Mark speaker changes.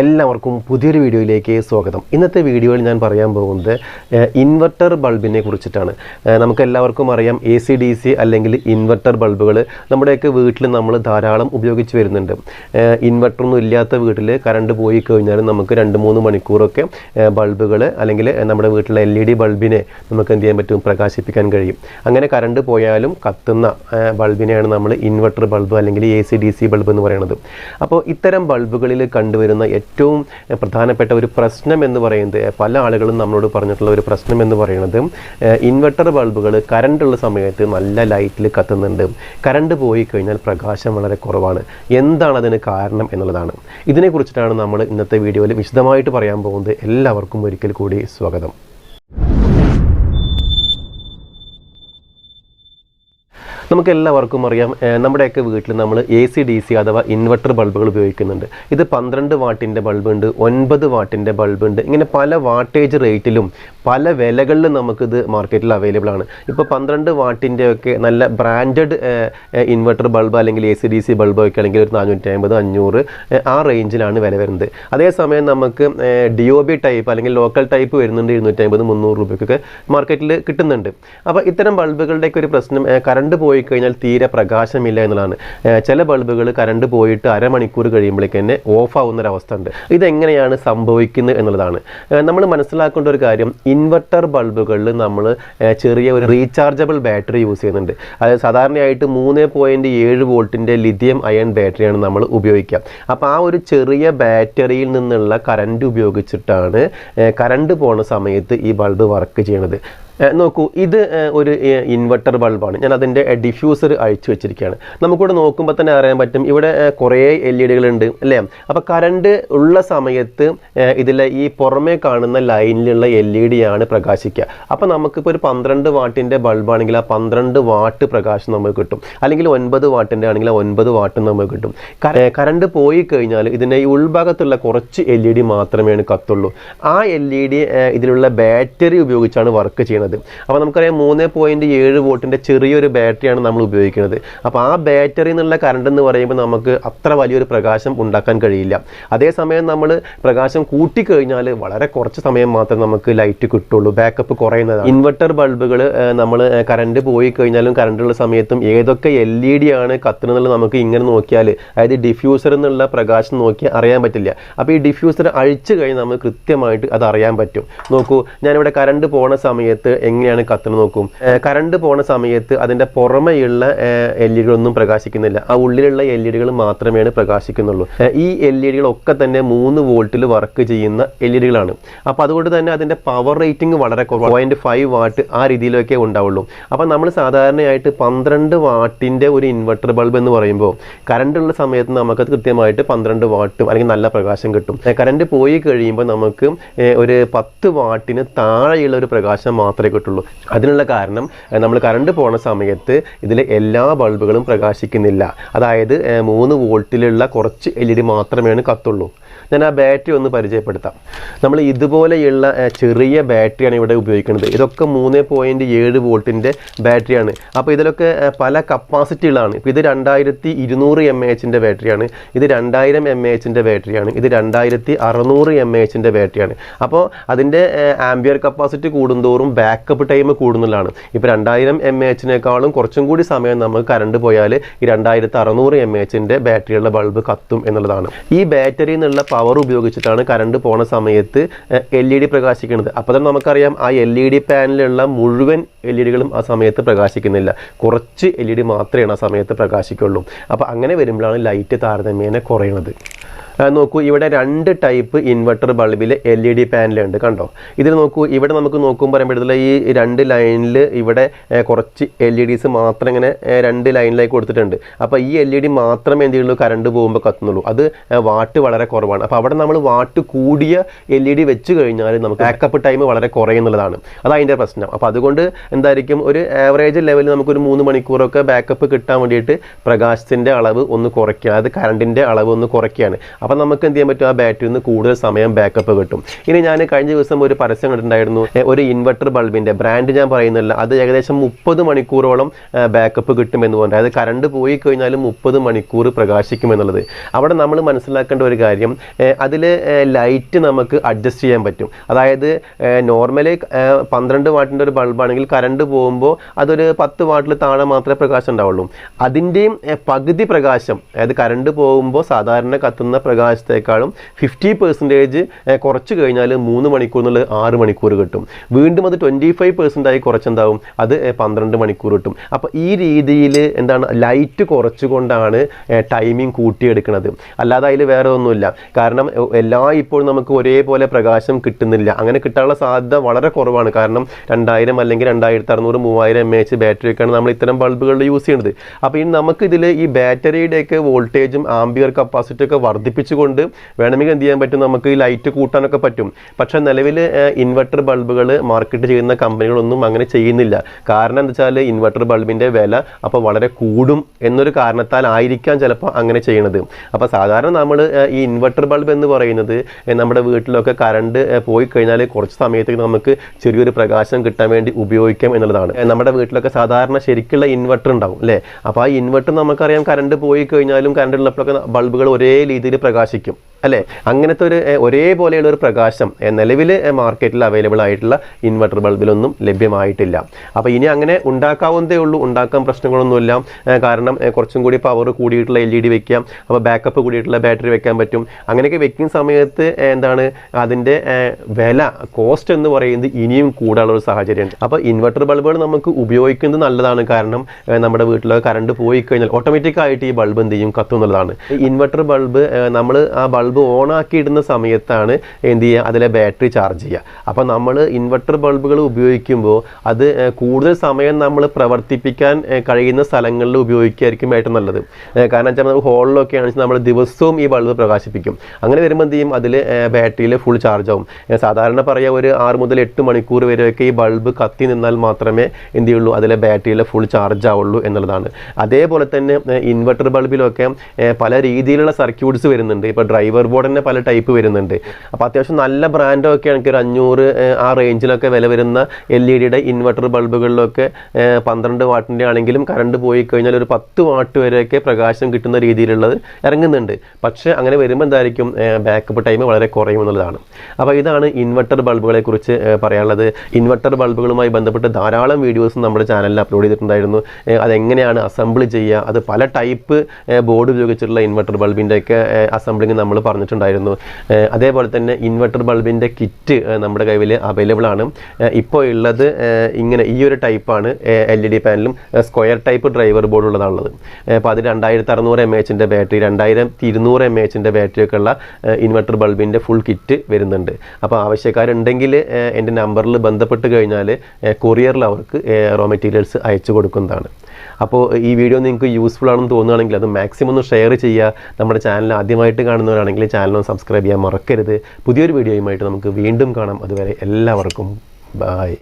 Speaker 1: എല്ലാവർക്കും പുതിയൊരു വീഡിയോയിലേക്ക് സ്വാഗതം. ഇന്നത്തെ വീഡിയോയിൽ ഞാൻ പറയാൻ പോകുന്നത് ഇൻവെർട്ടർ ബൾബിനെ കുറിച്ചിട്ടാണ്. നമുക്ക് എല്ലാവർക്കും അറിയാം എ സി ഡി സി അല്ലെങ്കിൽ ഇൻവെർട്ടർ ബൾബുകൾ നമ്മുടെയൊക്കെ വീട്ടിൽ നമ്മൾ ധാരാളം ഉപയോഗിച്ച് വരുന്നുണ്ട്. ഇൻവെർട്ടറൊന്നും ഇല്ലാത്ത വീട്ടിൽ കറണ്ട് പോയി കഴിഞ്ഞാൽ നമുക്ക് രണ്ട് മൂന്ന് മണിക്കൂറൊക്കെ ബൾബുകൾ അല്ലെങ്കിൽ നമ്മുടെ വീട്ടിലെ എൽ ഇ ഡി ബൾബിനെ നമുക്ക് എന്ത് ചെയ്യാൻ പറ്റും? പ്രകാശിപ്പിക്കാൻ കഴിയും. അങ്ങനെ കറണ്ട് പോയാലും കത്തുന്ന ബൾബിനെയാണ് നമ്മൾ ഇൻവെർട്ടർ ബൾബ് അല്ലെങ്കിൽ A C D C bulb എന്ന് പറയുന്നത്. അപ്പോൾ ഇത്തരം ബൾബുകളിൽ കണ്ടുവരുന്ന ഏറ്റവും പ്രധാനപ്പെട്ട ഒരു പ്രശ്നം എന്ന് പറയുന്നത് പല ആളുകളും നമ്മളോട് പറഞ്ഞിട്ടുള്ള ഒരു പ്രശ്നം എന്ന് പറയുന്നത് ഇൻവെർട്ടർ ബൾബുകൾ കറണ്ടുള്ള സമയത്ത് നല്ല ലൈറ്റിൽ കത്തുന്നുണ്ട്. കറണ്ട് പോയി കഴിഞ്ഞാൽ പ്രകാശം വളരെ കുറവാണ്. എന്താണ് അതിന് കാരണം എന്നുള്ളതാണ്. ഇതിനെക്കുറിച്ചിട്ടാണ് നമ്മൾ ഇന്നത്തെ വീഡിയോയിൽ വിശദമായിട്ട് പറയാൻ പോകുന്നത്. എല്ലാവർക്കും ഒരിക്കൽ കൂടി സ്വാഗതം. നമുക്ക് എല്ലാവർക്കും അറിയാം നമ്മുടെയൊക്കെ വീട്ടിൽ നമ്മൾ എ സി ഡി സി അഥവാ ഇൻവെർട്ടർ ബൾബുകൾ ഉപയോഗിക്കുന്നുണ്ട്. ഇത് പന്ത്രണ്ട് വാട്ടിന്റെ ബൾബുണ്ട് ഒൻപത് വാട്ടിന്റെ ബൾബുണ്ട് ഇങ്ങനെ പല വാട്ടേജ് റേറ്റിലും പല വിലകളിൽ നമുക്കിത് മാർക്കറ്റിൽ അവൈലബിൾ ആണ്. ഇപ്പോൾ പന്ത്രണ്ട് വാട്ടിന്റെ ഒക്കെ നല്ല ബ്രാൻഡഡ് ഇൻവെർട്ടർ ബൾബ് അല്ലെങ്കിൽ A C D C bulb ഒക്കെ ആണെങ്കിൽ ഒരു നാനൂറ്റി അമ്പത് അഞ്ഞൂറ് ആ റേഞ്ചിലാണ് വില വരുന്നത്. അതേസമയം നമുക്ക് ഡി ഒ ബി ടൈപ്പ് അല്ലെങ്കിൽ ലോക്കൽ ടൈപ്പ് വരുന്നുണ്ട് ഇരുന്നൂറ്റി അമ്പത് മുന്നൂറ് രൂപയ്ക്കൊക്കെ മാർക്കറ്റിൽ കിട്ടുന്നുണ്ട്. അപ്പോൾ ഇത്തരം ബൾബുകളുടെയൊക്കെ ഒരു പ്രശ്നം കറണ്ട് പോയി കഴിഞ്ഞാൽ തീരെ പ്രകാശമില്ല എന്നുള്ളതാണ്. ചില ബൾബുകൾ കറണ്ട് പോയിട്ട് അരമണിക്കൂർ കഴിയുമ്പോഴേക്ക് തന്നെ ഓഫ് ആവുന്ന ഒരു ഉണ്ട്. ഇതെങ്ങനെയാണ് സംഭവിക്കുന്നത് എന്നുള്ളതാണ്. നമ്മൾ മനസ്സിലാക്കേണ്ട ഒരു കാര്യം ഇൻവെർട്ടർ ബൾബുകളിൽ നമ്മൾ ചെറിയ ഒരു റീചാർജബിൾ ബാറ്ററി യൂസ് ചെയ്യുന്നുണ്ട്. അതായത് സാധാരണയായിട്ട് മൂന്ന് പോയിന്റ് ഏഴ് വോൾട്ടിന്റെ ലിഥിയം അയൺ ബാറ്ററിയാണ് നമ്മൾ ഉപയോഗിക്കുക. അപ്പോൾ ആ ഒരു ചെറിയ ബാറ്ററിയിൽ നിന്നുള്ള കറണ്ട് ഉപയോഗിച്ചിട്ടാണ് കറണ്ട് പോണ സമയത്ത് ഈ ബൾബ് വർക്ക് ചെയ്യണത്. നോക്കൂ ഇത് ഒരു ഇൻവെർട്ടർ ബൾബാണ് ഞാൻ അതിന്റെ ഡിഫ്യൂസർ അഴിച്ചു വെച്ചിരിക്കുകയാണ്. നമുക്കിവിടെ നോക്കുമ്പോൾ തന്നെ അറിയാൻ പറ്റും ഇവിടെ കുറേ എൽ ഇ ഡികളുണ്ട് അല്ലേ? അപ്പോൾ കറണ്ട് ഉള്ള സമയത്ത് ഇതിലെ ഈ പുറമേ കാണുന്ന ലൈനിലുള്ള എൽ ഇ ഡി ആണ് പ്രകാശിക്കുക. അപ്പോൾ നമുക്കിപ്പോൾ ഒരു പന്ത്രണ്ട് വാട്ടിന്റെ ബൾബാണെങ്കിൽ ആ പന്ത്രണ്ട് വാട്ട് പ്രകാശം നമുക്ക് കിട്ടും. അല്ലെങ്കിൽ ഒൻപത് വാട്ടിന്റെ ആണെങ്കിൽ ഒൻപത് വാട്ടും നമുക്ക് കിട്ടും. കറണ്ട് പോയി കഴിഞ്ഞാൽ ഇതിന്റെ ഈ ഉൾഭാഗത്തുള്ള കുറച്ച് എൽ ഇ ഡി മാത്രമേ കത്തുള്ളൂ. ആ എൽ ഇ ഡി ഇതിലുള്ള ബാറ്ററി ഉപയോഗിച്ചാണ് വർക്ക് ചെയ്യുന്നത്. അപ്പോൾ നമുക്കറിയാം മൂന്ന് പോയിന്റ് ഏഴ് വോട്ടിന്റെ ചെറിയൊരു ബാറ്ററിയാണ് നമ്മൾ ഉപയോഗിക്കുന്നത്. അപ്പോൾ ആ ബാറ്ററി എന്നുള്ള കറണ്ട് എന്ന് പറയുമ്പോൾ നമുക്ക് അത്ര വലിയൊരു പ്രകാശം ഉണ്ടാക്കാൻ കഴിയില്ല. അതേസമയം നമ്മൾ പ്രകാശം കൂട്ടിക്കഴിഞ്ഞാൽ വളരെ കുറച്ച് സമയം മാത്രമേ നമുക്ക് ലൈറ്റ് കിട്ടുള്ളൂ ബാക്കപ്പ് കുറയുന്നതാണ്. ഇൻവെർട്ടർ ബൾബുകൾ നമ്മൾ കറണ്ട് പോയി കഴിഞ്ഞാലും കറണ്ടുള്ള സമയത്തും ഏതൊക്കെ എൽ ഇ ഡി ആണ് കത്തുന്നതെന്നുള്ളത് നമുക്ക് ഇങ്ങനെ നോക്കിയാൽ അതായത് ഡിഫ്യൂസർ എന്നുള്ള പ്രകാശം നോക്കി അറിയാൻ പറ്റില്ല. അപ്പോൾ ഈ ഡിഫ്യൂസർ അഴിച്ചു കഴിഞ്ഞാൽ നമുക്ക് കൃത്യമായിട്ട് അത് അറിയാൻ പറ്റും. നോക്കൂ ഞാനിവിടെ കറണ്ട് പോണ സമയത്ത് എങ്ങനെയാണ് കത്തുന്നത് നോക്കും. കറണ്ട് പോണ സമയത്ത് അതിന്റെ പുറമെയുള്ള എൽ ഇ ഡികളൊന്നും പ്രകാശിക്കുന്നില്ല. ആ ഉള്ളിലുള്ള എൽ ഇ ഡികൾ മാത്രമേ പ്രകാശിക്കുന്നുള്ളൂ. ഈ എൽ ഇ ഡികളൊക്കെ തന്നെ മൂന്ന് വോൾട്ടിൽ വർക്ക് ചെയ്യുന്ന എൽ ഇ ഡികളാണ്. അപ്പോൾ അതുകൊണ്ട് തന്നെ അതിന്റെ പവർ റേറ്റിംഗ് വളരെ കുറവ്. പോയിന്റ് ഫൈവ് വാട്ട് ആ രീതിയിലൊക്കെ ഉണ്ടാവുള്ളൂ. അപ്പോൾ നമ്മൾ സാധാരണയായിട്ട് പന്ത്രണ്ട് വാട്ടിന്റെ ഒരു ഇൻവെർട്ടർ ബൾബ് എന്ന് പറയുമ്പോൾ കറണ്ട് ഉള്ള സമയത്ത് നമുക്കത് കൃത്യമായിട്ട് പന്ത്രണ്ട് വാട്ടും അല്ലെങ്കിൽ നല്ല പ്രകാശം കിട്ടും. കറണ്ട് പോയി കഴിയുമ്പോൾ നമുക്ക് ഒരു പത്ത് വാട്ടിന് താഴെയുള്ള ഒരു പ്രകാശം മാത്രമേ കിട്ടുള്ളൂ. അതിനുള്ള കാരണം നമ്മൾ കറണ്ട് പോണ സമയത്ത് ഇതിൽ എല്ലാ ബൾബുകളും പ്രകാശിക്കുന്നില്ല. അതായത് മൂന്ന് വോൾട്ടിലുള്ള കുറച്ച് എൽ ഇ ഡി മാത്രമേ കത്തുള്ളൂ. ഞാൻ ആ ബാറ്ററി ഒന്ന് പരിചയപ്പെടുത്താം. നമ്മൾ ഇതുപോലെയുള്ള ചെറിയ ബാറ്ററിയാണ് ഇവിടെ ഉപയോഗിക്കുന്നത്. ഇതൊക്കെ മൂന്ന് പോയിന്റ് ഏഴ് വോൾട്ടിന്റെ ബാറ്ററിയാണ്. അപ്പോൾ ഇതിലൊക്കെ പല കപ്പാസിറ്റികളാണ്. ഇപ്പോൾ ഇത് രണ്ടായിരത്തി ഇരുന്നൂറ് എം എച്ചിന്റെ ബാറ്ററിയാണ്. ഇത് രണ്ടായിരം എം എച്ചിന്റെ ബാറ്ററിയാണ്. ഇത് രണ്ടായിരത്തി അറുന്നൂറ് എം എച്ചിന്റെ ബാറ്ററിയാണ്. അപ്പോൾ അതിന്റെ ആംബിയർ കപ്പാസിറ്റി കൂടുന്തോറും ബാക്കപ്പ് ടൈം കൂടുന്നതാണ് ഇപ്പോൾ രണ്ടായിരം എം എച്ചിനേക്കാളും കുറച്ചും കൂടി സമയം നമുക്ക് കറണ്ട് പോയാൽ ഈ രണ്ടായിരത്തി അറുന്നൂറ് എം എച്ചിന്റെ ബാറ്ററിയുള്ള ബൾബ് കത്തും എന്നുള്ളതാണ്. ഈ ബാറ്ററിയിൽ നിന്നുള്ള പവർ ഉപയോഗിച്ചിട്ടാണ് കറണ്ട് പോണ സമയത്ത് എൽ ഇ ഡി പ്രകാശിക്കുന്നത്. അപ്പോൾ തന്നെ നമുക്കറിയാം ആ എൽ ഇ ഡി പാനലിലുള്ള മുഴുവൻ എൽ ഇ ഡികളും ആ സമയത്ത് പ്രകാശിക്കുന്നില്ല. കുറച്ച് എൽ ഇ ഡി മാത്രമേ ആ സമയത്ത് പ്രകാശിക്കുള്ളൂ. അപ്പോൾ അങ്ങനെ വരുമ്പോഴാണ് ലൈറ്റ് താരതമ്യേന കുറയുന്നത് നോക്കൂ ഇവിടെ രണ്ട് ടൈപ്പ് ഇൻവെർട്ടർ ബൾബിൽ എൽ ഇ ഡി പാനലുണ്ട് കണ്ടോ? ഇതിൽ നോക്കൂ ഇവിടെ നമുക്ക് നോക്കുമ്പോൾ പറയുമ്പോഴത്തേക്ക് ഈ രണ്ട് ലൈനിൽ ഇവിടെ കുറച്ച് എൽ ഇ ഡിസ് മാത്രം ഇങ്ങനെ രണ്ട് ലൈനിലായി കൊടുത്തിട്ടുണ്ട്. അപ്പോൾ ഈ എൽ ഇ ഡി മാത്രമേ എന്ത് ചെയ്യുള്ളൂ കറണ്ട് പോകുമ്പോൾ കത്തുന്നുള്ളൂ. അത് വാട്ട് വളരെ കുറവാണ്. അപ്പോൾ അവിടെ നമ്മൾ വാട്ട് കൂടിയ എൽ ഇ ഡി വെച്ച് കഴിഞ്ഞാൽ നമുക്ക് ബാക്കപ്പ് ടൈം വളരെ കുറയുന്നുള്ളതാണ്. അത് അതിന്റെ പ്രശ്നം. അപ്പോൾ അതുകൊണ്ട് എന്തായിരിക്കും ഒരു ആവറേജ് ലെവലിൽ നമുക്കൊരു മൂന്ന് മണിക്കൂറൊക്കെ ബാക്കപ്പ് കിട്ടാൻ വേണ്ടിയിട്ട് പ്രകാശത്തിന്റെ അളവ് ഒന്ന് കുറയ്ക്കുക. അതായത് കറണ്ടിന്റെ അളവ് ഒന്ന് കുറയ്ക്കുകയാണ്. അപ്പോൾ നമുക്ക് എന്ത് ചെയ്യാൻ പറ്റും? ആ ബാറ്ററിയിൽ നിന്ന് കൂടുതൽ സമയം ബാക്കപ്പ് കിട്ടും. ഇനി ഞാൻ കഴിഞ്ഞ ദിവസം ഒരു പരസ്യം കണ്ടിട്ടുണ്ടായിരുന്നു. ഒരു ഇൻവെർട്ടർ ബൾബിന്റെ ബ്രാൻഡ് ഞാൻ പറയുന്നില്ല. അത് ഏകദേശം മുപ്പത് മണിക്കൂറോളം ബാക്കപ്പ് കിട്ടുമെന്ന് പറഞ്ഞു. അതായത് കറണ്ട് പോയി കഴിഞ്ഞാലും മുപ്പത് മണിക്കൂർ പ്രകാശിക്കുമെന്നുള്ളത്. അവിടെ നമ്മൾ മനസ്സിലാക്കേണ്ട ഒരു കാര്യം അതിൽ ലൈറ്റ് നമുക്ക് അഡ്ജസ്റ്റ് ചെയ്യാൻ പറ്റും. അതായത് നോർമലി പന്ത്രണ്ട് വാട്ടിന്റെ ഒരു ബൾബാണെങ്കിൽ കറണ്ട് പോകുമ്പോൾ അതൊരു പത്ത് വാട്ടിൽ താഴെ മാത്രമേ പ്രകാശം ഉണ്ടാവുള്ളൂ. അതിന്റെയും പകുതി പ്രകാശം അതായത് കറണ്ട് പോകുമ്പോൾ സാധാരണ കത്തുന്ന പ്രകാശത്തെക്കാളും ഫിഫ്റ്റി പെർസെന്റേജ് കുറച്ച് കഴിഞ്ഞാൽ മൂന്ന് മണിക്കൂർ എന്നുള്ളത് ആറ് മണിക്കൂർ കിട്ടും. വീണ്ടും അത് ട്വന്റി ഫൈവ് പെർസെന്റ് ആയി കുറച്ചെന്താവും? അത് പന്ത്രണ്ട് മണിക്കൂർ കിട്ടും. അപ്പോൾ ഈ രീതിയിൽ എന്താണ് ലൈറ്റ് കുറച്ചുകൊണ്ടാണ് ടൈമിംഗ് കൂട്ടിയെടുക്കുന്നത് അല്ലാതെ അതിൽ വേറെ ഒന്നുമില്ല കാരണം എല്ലാ ഇപ്പോഴും നമുക്ക് ഒരേപോലെ പ്രകാശം കിട്ടുന്നില്ല. അങ്ങനെ കിട്ടാനുള്ള സാധ്യത വളരെ കുറവാണ്. കാരണം രണ്ടായിരം അല്ലെങ്കിൽ രണ്ടായിരത്തി അറുന്നൂറ് മൂവായിരം എം എച്ച് ബാറ്ററി ഒക്കെയാണ് നമ്മൾ ഇത്തരം ബൾബുകളിൽ യൂസ് ചെയ്യുന്നത്. അപ്പോൾ ഇനി നമുക്കിതിൽ ഈ ബാറ്ററിയുടെയൊക്കെ വോൾട്ടേജും ആംബിയർ കപ്പാസിറ്റി ഒക്കെ വർദ്ധിപ്പിച്ചുകൊണ്ട് വേണമെങ്കിൽ എന്ത് ചെയ്യാൻ പറ്റും? നമുക്ക് ലൈറ്റ് കൂട്ടാനൊക്കെ പറ്റും. പക്ഷെ നിലവിൽ ഇൻവെർട്ടർ ബൾബുകൾ മാർക്കറ്റ് ചെയ്യുന്ന കമ്പനികളൊന്നും അങ്ങനെ ചെയ്യുന്നില്ല. കാരണം എന്താ വെച്ചാൽ ഇൻവെർട്ടർ ബൾബിന്റെ വില അപ്പോൾ വളരെ കൂടും എന്നൊരു കാരണത്താൽ ആയിരിക്കാം ചിലപ്പോൾ അങ്ങനെ ചെയ്യണത്. അപ്പോൾ സാധാരണ നമ്മൾ ഈ ഇൻവെർട്ടർ ബൾബ് എന്ന് പറയുന്നത് നമ്മുടെ വീട്ടിലൊക്കെ കറണ്ട് പോയി കഴിഞ്ഞാൽ കുറച്ച് സമയത്തേക്ക് നമുക്ക് ചെറിയൊരു പ്രകാശം കിട്ടാൻ വേണ്ടി ഉപയോഗിക്കാം എന്നുള്ളതാണ്. നമ്മുടെ വീട്ടിലൊക്കെ സാധാരണ ശരിക്കുള്ള ഇൻവെർട്ടർ ഉണ്ടാവും അല്ലേ? അപ്പോൾ ആ ഇൻവെർട്ടർ നമുക്കറിയാം കറണ്ട് പോയി കഴിഞ്ഞാലും കറണ്ട് ഉള്ളപ്പോഴൊക്കെ ബൾബുകൾ ഒരേ രീതിയിൽ പ്രകാശിക്കും അല്ലേ? അങ്ങനത്തെ ഒരു ഒരേപോലെയുള്ള ഒരു പ്രകാശം നിലവിൽ മാർക്കറ്റിൽ അവൈലബിൾ ആയിട്ടുള്ള ഇൻവെർട്ടർ ബൾബിലൊന്നും ലഭ്യമായിട്ടില്ല. അപ്പോൾ ഇനി അങ്ങനെ ഉണ്ടാക്കാവുന്നതേ ഉള്ളൂ. ഉണ്ടാക്കാൻ പ്രശ്നങ്ങളൊന്നുമില്ല. കാരണം കുറച്ചും കൂടി പവർ കൂടിയിട്ടുള്ള എൽ ഇ ഡി വെക്കാം. അപ്പോൾ ബാക്കപ്പ് കൂടിയിട്ടുള്ള ബാറ്ററി വെക്കാൻ പറ്റും. അങ്ങനെയൊക്കെ വെക്കുന്ന സമയത്ത് എന്താണ് അതിന്റെ വില കോസ്റ്റ് എന്ന് പറയുന്നത് ഇനിയും കൂടാനുള്ള ഒരു സാഹചര്യമുണ്ട്. അപ്പോൾ ഇൻവെർട്ടർ ബൾബുകൾ നമുക്ക് ഉപയോഗിക്കുന്നത് നല്ലതാണ്. കാരണം നമ്മുടെ വീട്ടിൽ കറണ്ട് പോയി കഴിഞ്ഞാൽ ഓട്ടോമാറ്റിക്കായിട്ട് ഈ ബൾബ് എന്ത് ചെയ്യും? കത്തുന്നുള്ളതാണ് ഇൻവെർട്ടർ ബൾബ് നമ്മൾ ആ ബൾബ് ഓൺ ആക്കി ഇടുന്ന സമയത്താണ് എന്ത് ചെയ്യുക? അതിലെ ബാറ്ററി ചാർജ് ചെയ്യുക. അപ്പോൾ നമ്മൾ ഇൻവെർട്ടർ ബൾബുകൾ ഉപയോഗിക്കുമ്പോൾ അത് കൂടുതൽ സമയം നമ്മൾ പ്രവർത്തിപ്പിക്കാൻ കഴിയുന്ന സ്ഥലങ്ങളിൽ ഉപയോഗിക്കുകയായിരിക്കും ഏറ്റവും നല്ലത്. കാരണം വെച്ചാൽ നമ്മൾ ഹോളിലൊക്കെ ആണെങ്കിൽ നമ്മൾ ദിവസവും ഈ ബൾബ് പ്രകാശിപ്പിക്കും. അങ്ങനെ വരുമ്പോൾ എന്ത് ചെയ്യും? അതിൽ ബാറ്ററിയിൽ ഫുൾ ചാർജ് ആവും. സാധാരണ പറയുക ഒരു ആറ് മുതൽ എട്ട് മണിക്കൂർ വരെയൊക്കെ ഈ ബൾബ് കത്തി നിന്നാൽ മാത്രമേ എന്ത് ചെയ്യുള്ളൂ? അതിലെ ബാറ്ററിയിൽ ഫുൾ ചാർജ് ആവുള്ളൂ എന്നുള്ളതാണ്. അതേപോലെ തന്നെ ഇൻവെർട്ടർ ബൾബിലൊക്കെ പല രീതിയിലുള്ള സർക്യൂട്ട്സ് വരുന്നുണ്ട്. ഇപ്പോൾ ഡ്രൈവർ ബോർഡ് തന്നെ പല ടൈപ്പ് വരുന്നുണ്ട്. അപ്പോൾ അത്യാവശ്യം നല്ല ബ്രാൻഡൊക്കെ ആണെങ്കിൽ ഒരു അഞ്ഞൂറ് ആ റേഞ്ചിലൊക്കെ വില വരുന്ന എൽ ഇ ഡിയുടെ ഇൻവെർട്ടർ ബൾബുകളിലൊക്കെ പന്ത്രണ്ട് വാട്ടിന്റെ ആണെങ്കിലും കറണ്ട് പോയി കഴിഞ്ഞാൽ ഒരു പത്ത് വാട്ട് വരെയൊക്കെ പ്രകാശം കിട്ടുന്ന രീതിയിലുള്ളത് ഇറങ്ങുന്നുണ്ട്. പക്ഷേ അങ്ങനെ വരുമ്പോൾ എന്തായിരിക്കും? ബാക്കപ്പ് ടൈം വളരെ കുറയുമെന്നുള്ളതാണ് അപ്പോൾ ഇതാണ് ഇൻവെർട്ടർ ബൾബുകളെ കുറിച്ച് പറയാനുള്ളത്. ഇൻവെർട്ടർ ബൾബുകളുമായി ബന്ധപ്പെട്ട് ധാരാളം വീഡിയോസ് നമ്മുടെ ചാനലിൽ അപ്ലോഡ് ചെയ്തിട്ടുണ്ടായിരുന്നു. അതെങ്ങനെയാണ് അസംബിൾ ചെയ്യുക? അത് പല ടൈപ്പ് ബോർഡ് ഉപയോഗിച്ചിട്ടുള്ള ഇൻവെർട്ടർ ബൾബിന്റെ ഒക്കെ അസംബ്ലിങ് നമ്മൾ പറഞ്ഞിട്ടുണ്ടായിരുന്നു. അതേപോലെ തന്നെ ഇൻവെർട്ടർ ബൾബിന്റെ കിറ്റ് നമ്മുടെ കയ്യിൽ അവൈലബിൾ ആണ്. ഇപ്പോൾ ഉള്ളത് ഇങ്ങനെ ഈ ഒരു ടൈപ്പാണ് എൽ ഇ ഡി പാനലും സ്ക്വയർ ടൈപ്പ് ഡ്രൈവർ ബോർഡ് ഉള്ളതാണുള്ളത്. അപ്പോൾ അത് രണ്ടായിരത്തി അറുന്നൂറ് എം എച്ചിന്റെ ബാറ്ററി രണ്ടായിരത്തി ഇരുന്നൂറ് എം എച്ചിന്റെ ബാറ്ററി ഒക്കെ ഉള്ള ഇൻവെർട്ടർ ബൾബിന്റെ ഫുൾ കിറ്റ് വരുന്നുണ്ട്. അപ്പോൾ ആവശ്യക്കാരുണ്ടെങ്കിൽ എന്റെ നമ്പറിൽ ബന്ധപ്പെട്ട് കഴിഞ്ഞാൽ കൊറിയറിൽ അവർക്ക് റോ മെറ്റീരിയൽസ് അയച്ചു കൊടുക്കുന്നതാണ്. അപ്പോൾ ഈ വീഡിയോ നിങ്ങൾക്ക് യൂസ്ഫുൾ ആണെന്ന് തോന്നുകയാണെങ്കിൽ അത് മാക്സിമം ഒന്ന് ഷെയർ ചെയ്യുക. നമ്മുടെ ചാനൽ ആദ്യമായിട്ട് കാണുന്നവരാണെങ്കിൽ ചാനൽ സബ്സ്ക്രൈബ് ചെയ്യാൻ മറക്കരുത്. പുതിയൊരു വീഡിയോയുമായിട്ട് നമുക്ക് വീണ്ടും കാണാം. അതുവരെ എല്ലാവർക്കും ബായ്